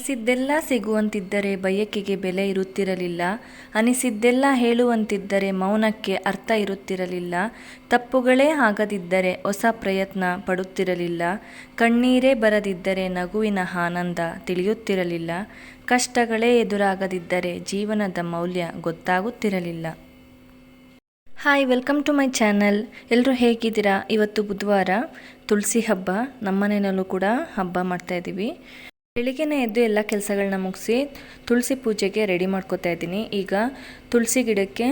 ಬಯಸಿದ್ದೆಲ್ಲ ಸಿಗುವಂತಿದ್ದರೆ ಬಯಕೆಗೆ ಬೆಲೆ ಇರುತ್ತಿರಲಿಲ್ಲ. ಅನಿಸಿದ್ದೆಲ್ಲ ಹೇಳುವಂತಿದ್ದರೆ ಮೌನಕ್ಕೆ ಅರ್ಥ ಇರುತ್ತಿರಲಿಲ್ಲ. ತಪ್ಪುಗಳೇ ಆಗದಿದ್ದರೆ ಹೊಸ ಪ್ರಯತ್ನ ಪಡುತ್ತಿರಲಿಲ್ಲ. ಕಣ್ಣೀರೇ ಬರದಿದ್ದರೆ ನಗುವಿನ ಆನಂದ ತಿಳಿಯುತ್ತಿರಲಿಲ್ಲ. ಕಷ್ಟಗಳೇ ಎದುರಾಗದಿದ್ದರೆ ಜೀವನದ ಮೌಲ್ಯ ಗೊತ್ತಾಗುತ್ತಿರಲಿಲ್ಲ. Hi, welcome to my channel. ಎಲ್ಲರೂ ಹೇಗಿದ್ದೀರಾ? ಇವತ್ತು ಬುಧವಾರ, ತುಳಸಿ ಹಬ್ಬ. ನಮ್ಮನೆಯಲ್ಲೂ ಕೂಡ ಹಬ್ಬ ಮಾಡ್ತಾಯಿದ್ದೀವಿ ಬೆಳಿಗ್ಗೆನೇ ಎದ್ದು ಎಲ್ಲ ಕೆಲಸಗಳನ್ನ ಮುಗಿಸಿ ತುಳಸಿ ಪೂಜೆಗೆ ರೆಡಿ ಮಾಡ್ಕೋತಾ ಇದ್ದೀನಿ. ಈಗ ತುಳಸಿ ಗಿಡಕ್ಕೆ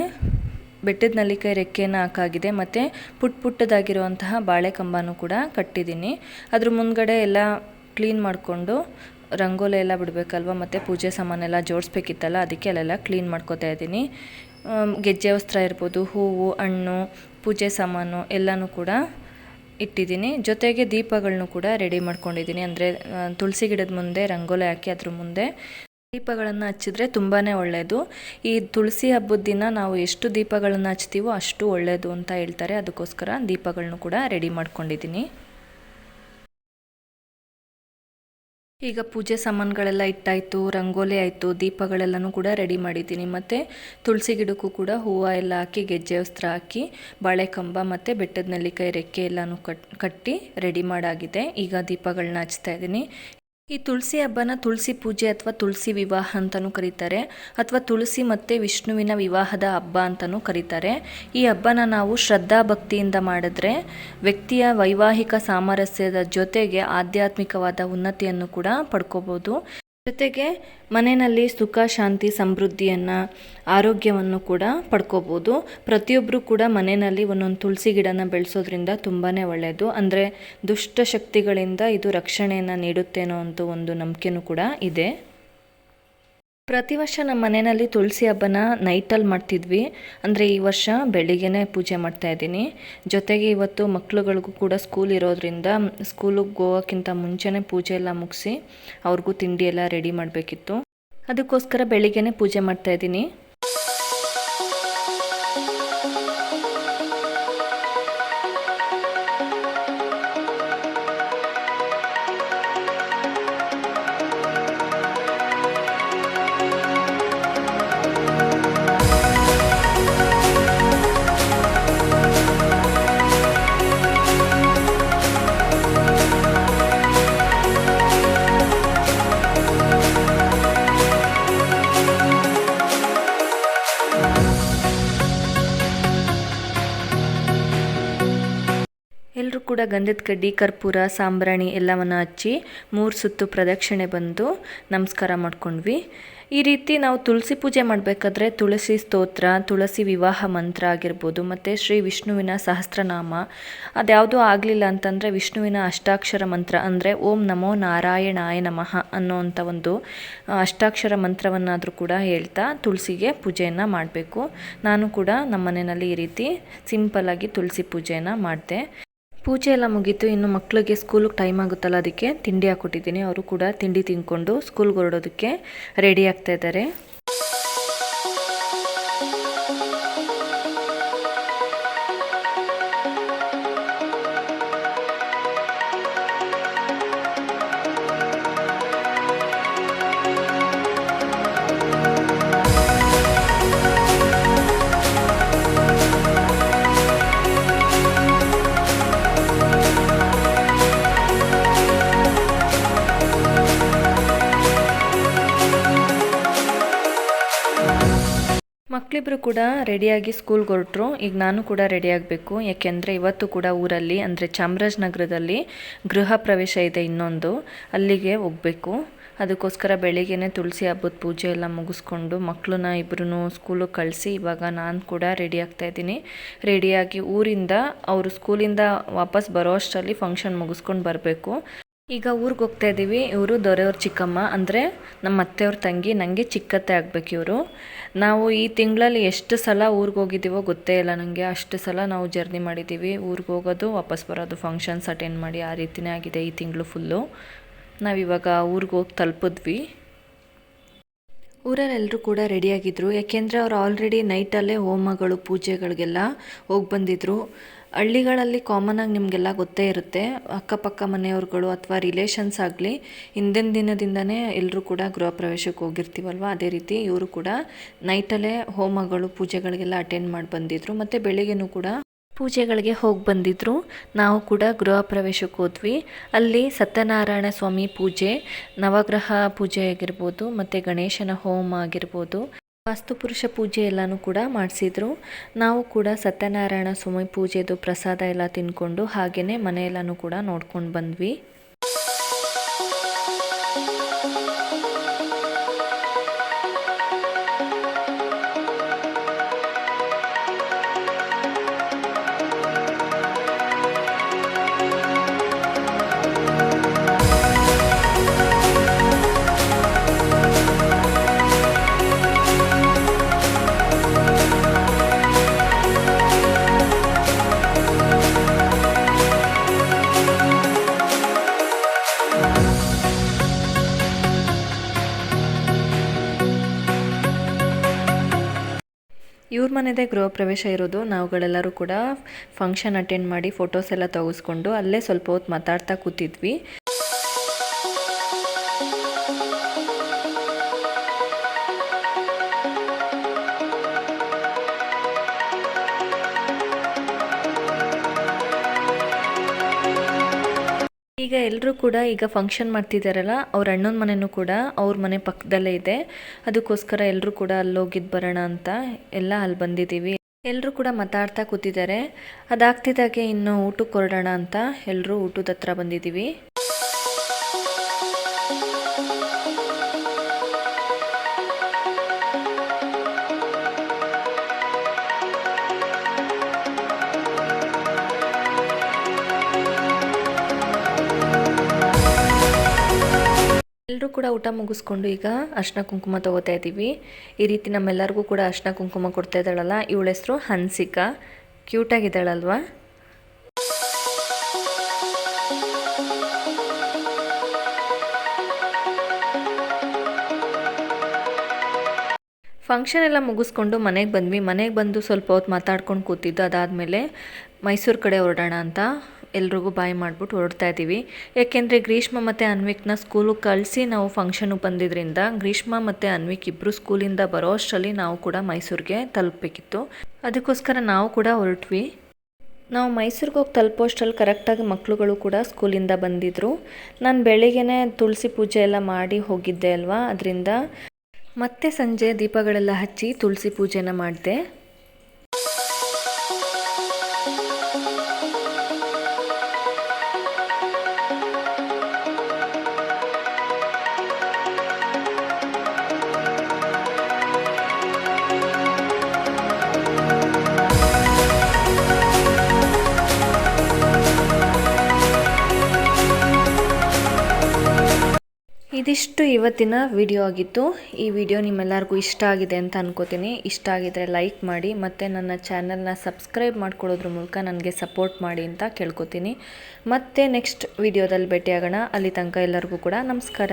ಬೆಟ್ಟದ ನಲ್ಲಿಕಾಯಿ ರೆಕ್ಕೆಯನ್ನು ಹಾಕಾಗಿದೆ. ಮತ್ತು ಪುಟ್ ಪುಟ್ಟದಾಗಿರುವಂತಹ ಬಾಳೆ ಕಂಬನೂ ಕೂಡ ಕಟ್ಟಿದ್ದೀನಿ. ಅದ್ರ ಮುಂದ್ಗಡೆ ಎಲ್ಲ ಕ್ಲೀನ್ ಮಾಡಿಕೊಂಡು ರಂಗೋಲೆ ಎಲ್ಲ ಬಿಡಬೇಕಲ್ವ? ಮತ್ತು ಪೂಜೆ ಸಾಮಾನೆಲ್ಲ ಜೋಡಿಸ್ಬೇಕಿತ್ತಲ್ಲ, ಅದಕ್ಕೆ ಅಲ್ಲೆಲ್ಲ ಕ್ಲೀನ್ ಮಾಡ್ಕೋತಾ ಇದ್ದೀನಿ. ಗೆಜ್ಜೆ ವಸ್ತ್ರ ಇರ್ಬೋದು, ಹೂವು, ಹಣ್ಣು, ಪೂಜೆ ಸಾಮಾನು ಎಲ್ಲನೂ ಕೂಡ ಇಟ್ಟಿದ್ದೀನಿ. ಜೊತೆಗೆ ದೀಪಗಳನ್ನು ಕೂಡ ರೆಡಿ ಮಾಡ್ಕೊಂಡಿದ್ದೀನಿ. ಅಂದರೆ ತುಳಸಿ ಗಿಡದ ಮುಂದೆ, ರಂಗೋಲಿ ಹಾಕಿ ಅದ್ರ ಮುಂದೆ ದೀಪಗಳನ್ನು ಹಚ್ಚಿದ್ರೆ ತುಂಬಾ ಒಳ್ಳೆಯದು ಈ ತುಳಸಿ ಹಬ್ಬದ ದಿನ ನಾವು ಎಷ್ಟು ದೀಪಗಳನ್ನು ಹಚ್ತೀವೋ ಅಷ್ಟು ಒಳ್ಳೆಯದು ಅಂತ ಹೇಳ್ತಾರೆ. ಅದಕ್ಕೋಸ್ಕರ ದೀಪಗಳನ್ನು ಕೂಡ ರೆಡಿ ಮಾಡ್ಕೊಂಡಿದ್ದೀನಿ. ಈಗ ಪೂಜೆ ಸಾಮಾನುಗಳೆಲ್ಲ ಇಟ್ಟಾಯಿತು, ರಂಗೋಲಿ ಆಯಿತು, ದೀಪಗಳೆಲ್ಲನೂ ಕೂಡ ರೆಡಿ ಮಾಡಿದ್ದೀನಿ. ಮತ್ತು ತುಳಸಿ ಗಿಡಕ್ಕೂ ಕೂಡ ಹೂವು ಎಲ್ಲ ಹಾಕಿ, ಗೆಜ್ಜೆ ವಸ್ತ್ರ ಹಾಕಿ ಬಾಳೆ ಕಂಬ ಮತ್ತು ಬೆಟ್ಟದ ನೆಲ್ಲಿಕಾಯಿ ರೆಕ್ಕೆ ಎಲ್ಲನೂ ಕಟ್, ಕಟ್ಟಿ ರೆಡಿ ಮಾಡಾಗಿದೆ. ಈಗ ದೀಪಗಳನ್ನ ಹಚ್ತಾ ಇದ್ದೀನಿ. ಈ ತುಳಸಿ ಹಬ್ಬನ ತುಳಸಿ ಪೂಜೆ ಅಥವಾ ತುಳಸಿ ವಿವಾಹ ಅಂತಲೂ ಕರೀತಾರೆ, ಅಥವಾ ತುಳಸಿ ಮತ್ತು ವಿಷ್ಣುವಿನ ವಿವಾಹದ ಹಬ್ಬ ಅಂತಲೂ ಕರೀತಾರೆ. ಈ ಹಬ್ಬನ ನಾವು ಶ್ರದ್ಧಾ ಭಕ್ತಿಯಿಂದ ಮಾಡಿದ್ರೆ ವ್ಯಕ್ತಿಯ ವೈವಾಹಿಕ ಸಾಮರಸ್ಯದ ಜೊತೆಗೆ ಆಧ್ಯಾತ್ಮಿಕವಾದ ಉನ್ನತಿಯನ್ನು ಕೂಡ ಪಡ್ಕೋಬೋದು. ಜೊತೆಗೆ ಮನೆಯಲ್ಲಿ ಸುಖ, ಶಾಂತಿ, ಸಮೃದ್ಧಿಯನ್ನು, ಆರೋಗ್ಯವನ್ನು ಕೂಡ ಪಡ್ಕೋಬೋದು. ಪ್ರತಿಯೊಬ್ಬರು ಕೂಡ ಮನೆಯಲ್ಲಿ ಒಂದೊಂದು ತುಳಸಿ ಗಿಡನ ಬೆಳೆಸೋದ್ರಿಂದ ತುಂಬಾ ಒಳ್ಳೆಯದು ಅಂದರೆ ದುಷ್ಟ ಶಕ್ತಿಗಳಿಂದ ಇದು ರಕ್ಷಣೆಯನ್ನು ನೀಡುತ್ತೇನೋ ಅಂತ ಒಂದು ನಂಬಿಕೆನೂ ಕೂಡ ಇದೆ. ಪ್ರತಿ ವರ್ಷ ನಮ್ಮ ಮನೆಯಲ್ಲಿ ತುಳಸಿ ಹಬ್ಬನ ನೈಟಲ್ಲಿ ಮಾಡ್ತಿದ್ವಿ. ಅಂದರೆ ಈ ವರ್ಷ ಬೆಳಿಗ್ಗೆನೇ ಪೂಜೆ ಮಾಡ್ತಾ ಇದ್ದೀನಿ. ಜೊತೆಗೆ ಇವತ್ತು ಮಕ್ಕಳುಗಳಿಗೂ ಕೂಡ ಸ್ಕೂಲ್ ಇರೋದ್ರಿಂದ ಸ್ಕೂಲಿಗೆ ಹೋಗೋಕ್ಕಿಂತ ಮುಂಚೆನೇ ಪೂಜೆ ಎಲ್ಲ ಮುಗಿಸಿ ಅವ್ರಿಗೂ ತಿಂಡಿ ಎಲ್ಲ ರೆಡಿ ಮಾಡಬೇಕಿತ್ತು. ಅದಕ್ಕೋಸ್ಕರ ಬೆಳಿಗ್ಗೆನೇ ಪೂಜೆ ಮಾಡ್ತಾ ಇದ್ದೀನಿ. ಕೂಡ ಗಂಧದ ಕಡ್ಡಿ, ಕರ್ಪೂರ, ಸಾಂಬ್ರಾಣಿ ಎಲ್ಲವನ್ನು ಹಚ್ಚಿ ಮೂರು ಸುತ್ತು ಪ್ರದಕ್ಷಿಣೆ ಬಂದು ನಮಸ್ಕಾರ ಮಾಡ್ಕೊಂಡ್ವಿ. ಈ ರೀತಿ ನಾವು ತುಳಸಿ ಪೂಜೆ ಮಾಡಬೇಕಾದ್ರೆ ತುಳಸಿ ಸ್ತೋತ್ರ, ತುಳಸಿ ವಿವಾಹ ಮಂತ್ರ ಆಗಿರ್ಬೋದು, ಮತ್ತು ಶ್ರೀ ವಿಷ್ಣುವಿನ ಸಹಸ್ರನಾಮ. ಅದ್ಯಾವುದು ಆಗಲಿಲ್ಲ ಅಂತಂದರೆ ವಿಷ್ಣುವಿನ ಅಷ್ಟಾಕ್ಷರ ಮಂತ್ರ, ಅಂದರೆ ಓಂ ನಮೋ ನಾರಾಯಣಾಯ ನಮಃ ಅನ್ನೋವಂಥ ಒಂದು ಅಷ್ಟಾಕ್ಷರ ಮಂತ್ರವನ್ನಾದರೂ ಕೂಡ ಹೇಳ್ತಾ ತುಳಸಿಗೆ ಪೂಜೆಯನ್ನು ಮಾಡಬೇಕು. ನಾನು ಕೂಡ ನಮ್ಮ ಮನೆಯಲ್ಲಿ ಈ ರೀತಿ ಸಿಂಪಲ್ಲಾಗಿ ತುಳಸಿ ಪೂಜೆಯನ್ನು ಮಾಡಿದೆ. ಪೂಜೆ ಎಲ್ಲ ಮುಗೀತು. ಇನ್ನು ಮಕ್ಕಳಿಗೆ ಸ್ಕೂಲಿಗೆ ಟೈಮ್ ಆಗುತ್ತಲ್ಲ ಅದಕ್ಕೆ ತಿಂಡಿ ಹಾಕ್ಕೊಟ್ಟಿದ್ದೀನಿ. ಅವರು ಕೂಡ ತಿಂಡಿ ತಿಂದ್ಕೊಂಡು ಸ್ಕೂಲ್ಗೆ ಹೊರಡೋದಕ್ಕೆ ರೆಡಿ ಆಗ್ತಾ ಇದ್ದಾರೆ. ಮಕ್ಕಳಿಬ್ರು ಕೂಡ ರೆಡಿಯಾಗಿ ಸ್ಕೂಲ್ಗೆ ಹೊರಟರು. ಈಗ ನಾನು ಕೂಡ ರೆಡಿಯಾಗಬೇಕು ಯಾಕೆಂದರೆ ಇವತ್ತು ಕೂಡ ಊರಲ್ಲಿ, ಅಂದರೆ ಚಾಮರಾಜನಗರದಲ್ಲಿ ಗೃಹ ಪ್ರವೇಶ ಇದೆ ಇನ್ನೊಂದು. ಅಲ್ಲಿಗೆ ಹೋಗಬೇಕು. ಅದಕ್ಕೋಸ್ಕರ ಬೆಳಿಗ್ಗೆನೇ ತುಳಸಿ ಹಬ್ಬದ ಪೂಜೆ ಎಲ್ಲ ಮುಗಿಸ್ಕೊಂಡು ಮಕ್ಕಳನ್ನ ಇಬ್ಬರೂ ಸ್ಕೂಲಿಗೆ ಕಳಿಸಿ ಇವಾಗ ನಾನು ಕೂಡ ರೆಡಿ ಆಗ್ತಾ ಇದ್ದೀನಿ. ರೆಡಿಯಾಗಿ ಊರಿಂದ, ಅವರು ಸ್ಕೂಲಿಂದ ವಾಪಸ್ ಬರೋ ಅಷ್ಟರಲ್ಲಿ ಫಂಕ್ಷನ್ ಮುಗಿಸ್ಕೊಂಡು ಬರಬೇಕು. ಈಗ ಊರಿಗೆ ಹೋಗ್ತಾ ಇದ್ದೀವಿ ಇವರು ದೊರೆಯವ್ರ ಚಿಕ್ಕಮ್ಮ. ಅಂದರೆ ನಮ್ಮ ಅತ್ತೆಯವ್ರ ತಂಗಿ. ನನಗೆ ಚಿಕ್ಕತ್ತೆ ಆಗಬೇಕು ಇವರು. ನಾವು ಈ ತಿಂಗಳಲ್ಲಿ ಎಷ್ಟು ಸಲ ಊರಿಗೆ ಹೋಗಿದ್ದೀವೋ ಗೊತ್ತೇ ಇಲ್ಲ ನನಗೆ ಅಷ್ಟು ಸಲ ನಾವು ಜರ್ನಿ ಮಾಡಿದ್ದೀವಿ. ಊರಿಗೆ ಹೋಗೋದು, ವಾಪಸ್ ಬರೋದು ಫಂಕ್ಷನ್ಸ್ ಅಟೆಂಡ್ ಮಾಡಿ ಆ ರೀತಿಯೇ ಆಗಿದೆ ಈ ತಿಂಗಳು ಫುಲ್ಲು ನಾವಿವಾಗ ಊರಿಗೆ ಹೋಗಿ ತಲುಪಿದ್ವಿ. ಊರಲ್ಲೆಲ್ಲರೂ ಕೂಡ ರೆಡಿಯಾಗಿದ್ದರು ಯಾಕೆಂದರೆ ಅವ್ರು ಆಲ್ರೆಡಿ ನೈಟಲ್ಲೇ ಹೋಮಗಳು, ಪೂಜೆಗಳಿಗೆಲ್ಲ ಹೋಗಿ ಬಂದಿದ್ದರು ಹಳ್ಳಿಗಳಲ್ಲಿ ಕಾಮನಾಗಿ ನಿಮಗೆಲ್ಲ ಗೊತ್ತೇ ಇರುತ್ತೆ. ಅಕ್ಕಪಕ್ಕ ಮನೆಯವ್ರುಗಳು ಅಥವಾ ರಿಲೇಷನ್ಸ್ ಆಗಲಿ, ಹಿಂದಿನ ದಿನದಿಂದನೇ ಎಲ್ಲರೂ ಕೂಡ ಗೃಹ ಪ್ರವೇಶಕ್ಕೆ ಹೋಗಿರ್ತೀವಲ್ವ? ಅದೇ ರೀತಿ ಇವರು ಕೂಡ ನೈಟಲ್ಲೇ ಹೋಮಗಳು, ಪೂಜೆಗಳಿಗೆಲ್ಲ ಅಟೆಂಡ್ ಮಾಡಿ ಬಂದಿದ್ದರು ಮತ್ತು ಬೆಳಿಗ್ಗೆನೂ ಕೂಡ ಪೂಜೆಗಳಿಗೆ ಹೋಗಿ ಬಂದಿದ್ದರು ನಾವು ಕೂಡ ಗೃಹ ಪ್ರವೇಶಕ್ಕೆ ಹೋದ್ವಿ. ಅಲ್ಲಿ ಸತ್ಯನಾರಾಯಣ ಸ್ವಾಮಿ ಪೂಜೆ, ನವಗ್ರಹ ಪೂಜೆ ಆಗಿರ್ಬೋದು, ಮತ್ತು ಗಣೇಶನ ಹೋಮ ಆಗಿರ್ಬೋದು ವಾಸ್ತುಪುರುಷ ಪೂಜೆ ಎಲ್ಲನೂ ಕೂಡ ಮಾಡಿಸಿದ್ರು. ನಾವು ಕೂಡ ಸತ್ಯನಾರಾಯಣ ಸ್ವಾಮಿ ಪೂಜೆದು ಪ್ರಸಾದ ಎಲ್ಲ ತಿನ್ಕೊಂಡು ಹಾಗೆಯೇ ಮನೆಯೆಲ್ಲನೂ ಕೂಡ ನೋಡ್ಕೊಂಡು ಬಂದ್ವಿ. ಇವ್ರ ಮನೆದೇ ಗೃಹ ಪ್ರವೇಶ ಇರೋದು. ನಾವುಗಳೆಲ್ಲರೂ ಕೂಡ ಫಂಕ್ಷನ್ ಅಟೆಂಡ್ ಮಾಡಿ ಫೋಟೋಸ್ ಎಲ್ಲ ತೆಗೆಸ್ಕೊಂಡು ಅಲ್ಲೇ ಸ್ವಲ್ಪ ಹೊತ್ತು ಮಾತಾಡ್ತಾ ಕೂತಿದ್ವಿ. ಈಗ ಎಲ್ಲರೂ ಕೂಡ ಈಗ ಫಂಕ್ಷನ್ ಮಾಡ್ತಿದ್ದಾರಲ್ಲ ಅವ್ರ ಅಣ್ಣನ ಮನೆಯೂ ಕೂಡ ಅವ್ರ ಮನೆ ಪಕ್ಕದಲ್ಲೇ ಇದೆ. ಅದಕ್ಕೋಸ್ಕರ ಎಲ್ಲರೂ ಕೂಡ ಅಲ್ಲಿ ಹೋಗಿದ್ದು ಬರೋಣ ಅಂತ ಎಲ್ಲ ಅಲ್ಲಿ ಬಂದಿದ್ದೀವಿ. ಎಲ್ಲರೂ ಕೂಡ ಮಾತಾಡ್ತಾ ಕೂತಿದ್ದಾರೆ. ಅದಾಗ್ತಿದ್ದಾಗೆ ಇನ್ನು ಊಟಕ್ಕೆ ಹೊರಡೋಣ ಅಂತ ಎಲ್ಲರೂ ಊಟದ ಹತ್ರ ಬಂದಿದ್ದೀವಿ. ಎಲ್ಲರೂ ಕೂಡ ಊಟ ಮುಗಿಸ್ಕೊಂಡು ಈಗ ಅರ್ಶಿನ ಕುಂಕುಮ ತಗೋತಾ ಇದ್ದೀವಿ. ಈ ರೀತಿ ನಮ್ಮೆಲ್ಲರಿಗೂ ಕೂಡ ಅರ್ಶಿನ ಕುಂಕುಮ ಕೊಡ್ತಾ ಇದ್ದಾಳಲ್ಲ, ಇವಳ ಹೆಸರು ಹನ್ಸಿಕಾ. ಕ್ಯೂಟಾಗಿದ್ದಾಳಲ್ವಾ ಫಂಕ್ಷನ್ ಎಲ್ಲ ಮುಗಿಸ್ಕೊಂಡು ಮನೆಗೆ ಬಂದ್ವಿ. ಮನೆಗೆ ಬಂದು ಸ್ವಲ್ಪ ಹೊತ್ತು ಮಾತಾಡ್ಕೊಂಡು ಕೂತಿದ್ದು, ಅದಾದಮೇಲೆ ಮೈಸೂರು ಕಡೆ ಹೊರಡೋಣ ಅಂತ. ಎಲ್ರಿಗೂ ಬಾಯ್ ಮಾಡಿಬಿಟ್ಟು ಹೊರಡ್ತಾ ಇದ್ದೀವಿ. ಯಾಕೆಂದರೆ ಗ್ರೀಷ್ಮ ಮತ್ತು ಅನ್ವಿಕ್ನ ಸ್ಕೂಲು ಕಳಿಸಿ ನಾವು ಫಂಕ್ಷನಿಗೆ ಬಂದಿದ್ದರಿಂದ ಗ್ರೀಷ್ಮ ಮತ್ತು ಅನ್ವಿಕ್ ಇಬ್ಬರು ಸ್ಕೂಲಿಂದ ಬರೋ ಅಷ್ಟರಲ್ಲಿ ನಾವು ಕೂಡ ಮೈಸೂರಿಗೆ ತಲುಪಬೇಕಿತ್ತು. ಅದಕ್ಕೋಸ್ಕರ ನಾವು ಕೂಡ ಹೊರಟ್ವಿ. ನಾವು ಮೈಸೂರಿಗೆ ಹೋಗಿ ತಲುಪೋಷ್ಟರಲ್ಲಿ ಕರೆಕ್ಟಾಗಿ ಮಕ್ಕಳುಗಳು ಕೂಡ ಸ್ಕೂಲಿಂದ ಬಂದಿದ್ದರು ನಾನು ಬೆಳಿಗ್ಗೆ ತುಳಸಿ ಪೂಜೆ ಎಲ್ಲ ಮಾಡಿ ಹೋಗಿದ್ದೆ ಅಲ್ವಾ? ಅದರಿಂದ ಮತ್ತೆ ಸಂಜೆ ದೀಪಗಳೆಲ್ಲ ಹಚ್ಚಿ ತುಳಸಿ ಪೂಜೆನ ಮಾಡಿದೆ. ಇದಿಷ್ಟು ಇವತ್ತಿನ ವಿಡಿಯೋ ಆಗಿತ್ತು. ಈ ವಿಡಿಯೋ ನಿಮ್ಮೆಲ್ಲರಿಗೂ ಇಷ್ಟ ಆಗಿದೆ ಅಂತ ಅನ್ಕೋತೀನಿ. ಇಷ್ಟ ಆಗಿದ್ರೆ ಲೈಕ್ ಮಾಡಿ ಮತ್ತು ನನ್ನ ಚಾನಲ್ನ ಸಬ್ಸ್ಕ್ರೈಬ್ ಮಾಡ್ಕೊಳ್ಳೋದ್ರ ಮೂಲಕ ನನಗೆ ಸಪೋರ್ಟ್ ಮಾಡಿ ಅಂತ ಕೇಳ್ಕೊತೀನಿ. ಮತ್ತೆ ನೆಕ್ಸ್ಟ್ ವಿಡಿಯೋದಲ್ಲಿ ಭೇಟಿಯಾಗೋಣ. ಅಲ್ಲಿ ತನಕ ಎಲ್ಲರಿಗೂ ಕೂಡ ನಮಸ್ಕಾರ.